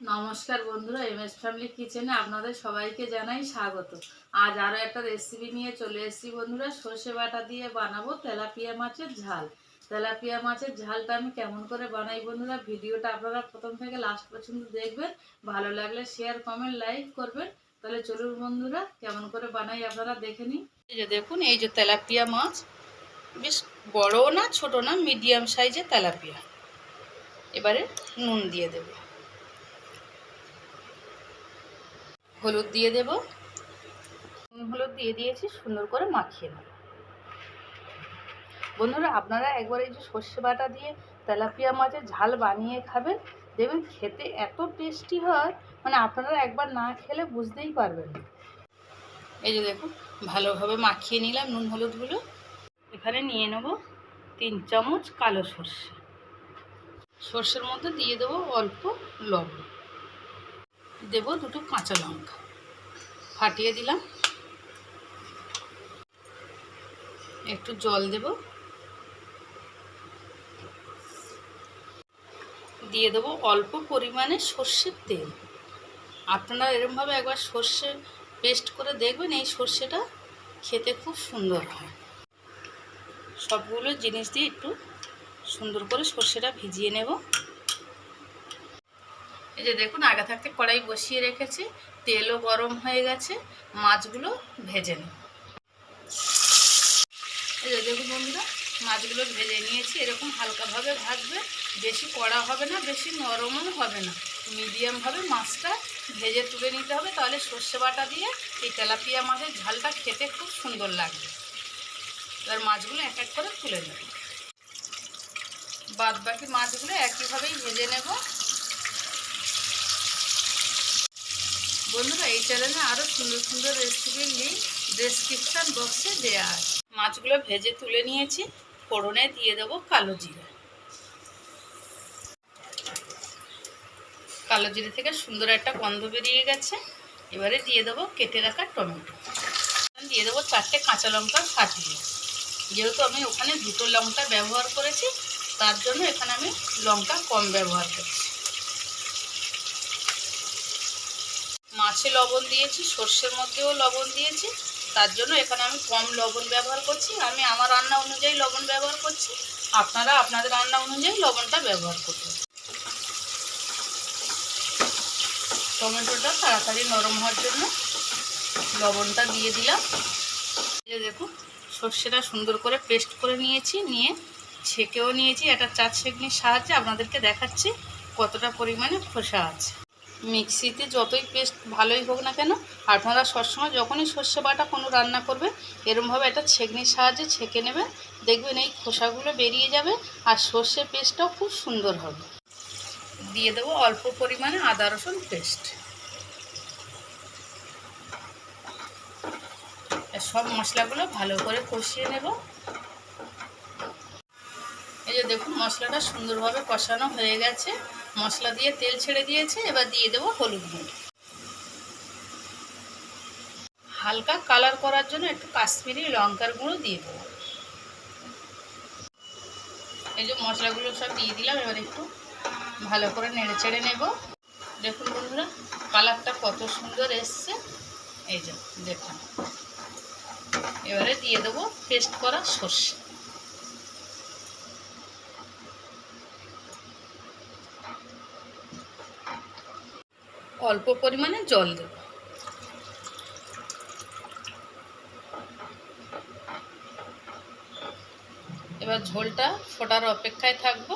নমস্কার বন্ধুরা M S family কিচেনে আপনাদের সবাইকে জানাই স্বাগত। আজ আরও একটা রেসিপি নিয়ে চলে এসেছি বন্ধুরা, সর্ষে বাটা দিয়ে বানাবো তেলাপিয়া মাছের ঝাল। তেলাপিয়া মাছের ঝালটা আমি কেমন করে বানাই বন্ধুরা, ভিডিওটা আপনারা প্রথম থেকে লাস্ট পর্যন্ত দেখবেন। ভালো লাগলে শেয়ার কমেন্ট লাইক করবেন। তাহলে চলুন বন্ধুরা, কেমন করে বানাই আপনারা দেখে নিন। এই যে দেখুন, এই যে তেলাপিয়া মাছ। বেশ বড়ও না, ছোট না মিডিয়াম সাইজের তেলাপিয়া। এবারে নুন দিয়ে দেবো। হলুদ দিয়ে দেব। নুন, হলুদ দিয়ে দিয়েছি, সুন্দর করে মাখিয়ে নেব। বন্ধুরা, আপনারা একবার এই যে সর্ষে বাটা দিয়ে তেলাপিয়া মাছের ঝাল বানিয়ে খাবেন, দেখবেন খেতে এত টেস্টি হয় মানে আপনারা একবার না খেলে বুঝতেই পারবেন এই যে দেখুন, ভালোভাবে মাখিয়ে নিলাম নুন, হলুদগুলো। এখানে নিয়ে নেব তিন চামচ কালো সর্ষে। সর্ষের মধ্যে দিয়ে দেবো অল্প লবণ। দেব দুটো কাঁচা লঙ্কা। ফাটিয়ে দিলাম। একটু জল দেব। দিয়ে দেবো অল্প পরিমাণে সর্ষের তেল। আপনারা এরমভাবে একবার সর্ষে পেস্ট করে দেখবেন, এই সর্ষেটা খেতে খুব সুন্দর হয়। সবগুলো জিনিস দিয়ে একটু সুন্দর করে সর্ষেটা ভিজিয়ে নেব। এই যে দেখুন, আগে থাকতে কড়াই বসিয়ে রেখেছি, তেলও গরম হয়ে গেছে, মাছগুলো ভেজে নেব এই যে দেখুন বন্ধুরা, মাছগুলো ভেজে নিয়েছি, এরকম হালকাভাবে ভাজবে, বেশি কড়া হবে না, বেশি নরমও হবে না। মিডিয়ামভাবে মাছটা ভেজে তুলে নিতে হবে, তাহলে সর্ষে বাটা দিয়ে এই তেলাপিয়া মাছের ঝালটা খেতে খুব সুন্দর লাগবে। এবার মাছগুলো এক এক করে তুলে নেব। বাদ বাকি মাছগুলো একইভাবেই ভেজে নেব। বন্ধুরা, এই চ্যানেলে আরও সুন্দর সুন্দর রেসিপির লিঙ্ক ডেসক্রিপশান বক্সে দেওয়া আছে। মাছগুলো ভেজে তুলে নিয়েছি, ফোড়নে দিয়ে দেবো কালো জিরা। কালো জিরে থেকে সুন্দর একটা গন্ধ বেরিয়ে গেছে। এবারে দিয়ে দেবো কেটে রাখা টমেটো। দিয়ে দেবো চারটে কাঁচা লঙ্কা ফাটিয়ে যেহেতু আমি ওখানে দুটো লঙ্কা ব্যবহার করেছি, তার জন্য এখানে আমি লঙ্কা কম ব্যবহার করছি। মাছে লবণ দিয়েছি, সর্ষের মধ্যেও লবণ দিয়েছি। তার জন্য এখানে আমি কম লবণ ব্যবহার করছি। আমি আমার রান্না অনুযায়ী লবণ ব্যবহার করছি। আপনারা আপনাদের রান্না অনুযায়ী লবণটা ব্যবহার করবেন। টমেটোটা তাড়াতাড়ি নরম হওয়ার জন্য লবণটা দিয়ে দিলাম। এই যে দেখুন, সর্ষেটা সুন্দর করে পেস্ট করে নিয়েছি, নিয়ে ছেঁকেও নিয়েছি। একটা চার ছেঁকনির সাহায্যে আপনাদেরকে দেখাচ্ছি কতটা পরিমাণে খোসা আছে। মিক্সিতে যতই পেস্ট ভালোই হোক না কেন, আপনারা সবসময় যখনই সর্ষে বাটা কোনো রান্না করবে এরমভাবে একটা ছেঁকনির সাহায্যে ছেঁকে নেবেন, দেখবেন এই খোসাগুলো বেরিয়ে যাবে আর সর্ষে পেস্টটাও খুব সুন্দর হবে। দিয়ে দেবো অল্প পরিমাণে আদা রসুন পেস্ট। সব মশলাগুলো ভালো করে কষিয়ে নেব। এই যে দেখুন, মশলাটা সুন্দরভাবে কষানো হয়ে গেছে। মশলা দিয়ে তেল ছেড়ে দিয়েছে, এবার দিয়ে দেবো হলুদ গুঁড়ো। হালকা কালার করার জন্য একটু কাশ্মীরি লঙ্কার গুঁড়ো দিয়ে দেবো। এই যে মশলাগুলো সব দিয়ে দিলাম, এবার একটু ভালো করে নেড়ে চেড়ে নেব। দেখুন বন্ধুরা, কালারটা কত সুন্দর এসছে। এই যে, দেখুন। এবারে দিয়ে দেবো পেস্ট করা সর্ষে। অল্প পরিমাণে জল দেব। এবার ঝোলটা ফোটার অপেক্ষায় থাকব।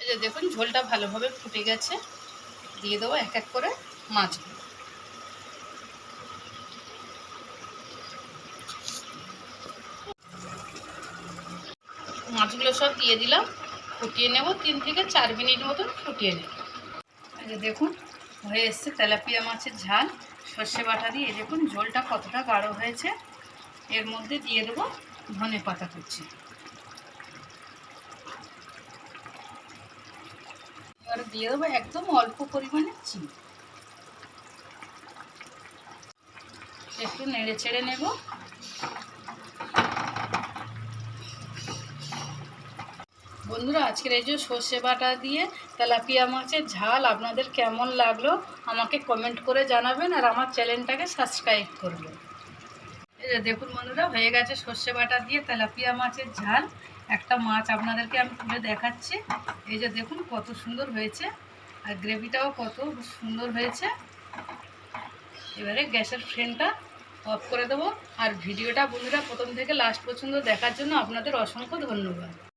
এই যে দেখুন, ঝোলটা ভালোভাবে ফুটে গেছে। দিয়ে দেবো এক এক করে মাছগুলো। মাছগুলো সব দিয়ে দিলাম। ফুটিয়ে নেব, তিন থেকে চার মিনিট মতন ফুটিয়ে নেব। দেখুন হয়ে এসছে তেলাপিয়া মাছের ঝাল। সর্ষে বাটা দিয়ে দেখুন ঝোলটা কতটা গাঢ় হয়েছে। এর মধ্যে দিয়ে দেবো ধনে পাতা কুচি। এবার দিয়ে দেবো একদম অল্প পরিমাণে চিনি। একটু নেড়ে ছেড়ে নেব। বন্ধুরা, আজকের এই যে সর্ষে বাটা দিয়ে তেলাপিয়া মাছের ঝাল আপনাদের কেমন লাগল আমাকে কমেন্ট করে জানাবেন আর আমার চ্যানেলটাকে সাবস্ক্রাইব করবেন। এই যে দেখুন বন্ধুরা, হয়ে গেছে সর্ষে বাটা দিয়ে তেলাপিয়া মাছের ঝাল। একটা মাছ আপনাদেরকে আমি তুলে দেখাচ্ছি। এই যে দেখুন কত সুন্দর হয়েছে আর গ্রেভিটাও কত সুন্দর হয়েছে। এবারে গ্যাসের ফ্লেমটা অফ করে দেবো। আর ভিডিওটা বন্ধুরা প্রথম থেকে লাস্ট পর্যন্ত দেখার জন্য আপনাদের অসংখ্য ধন্যবাদ।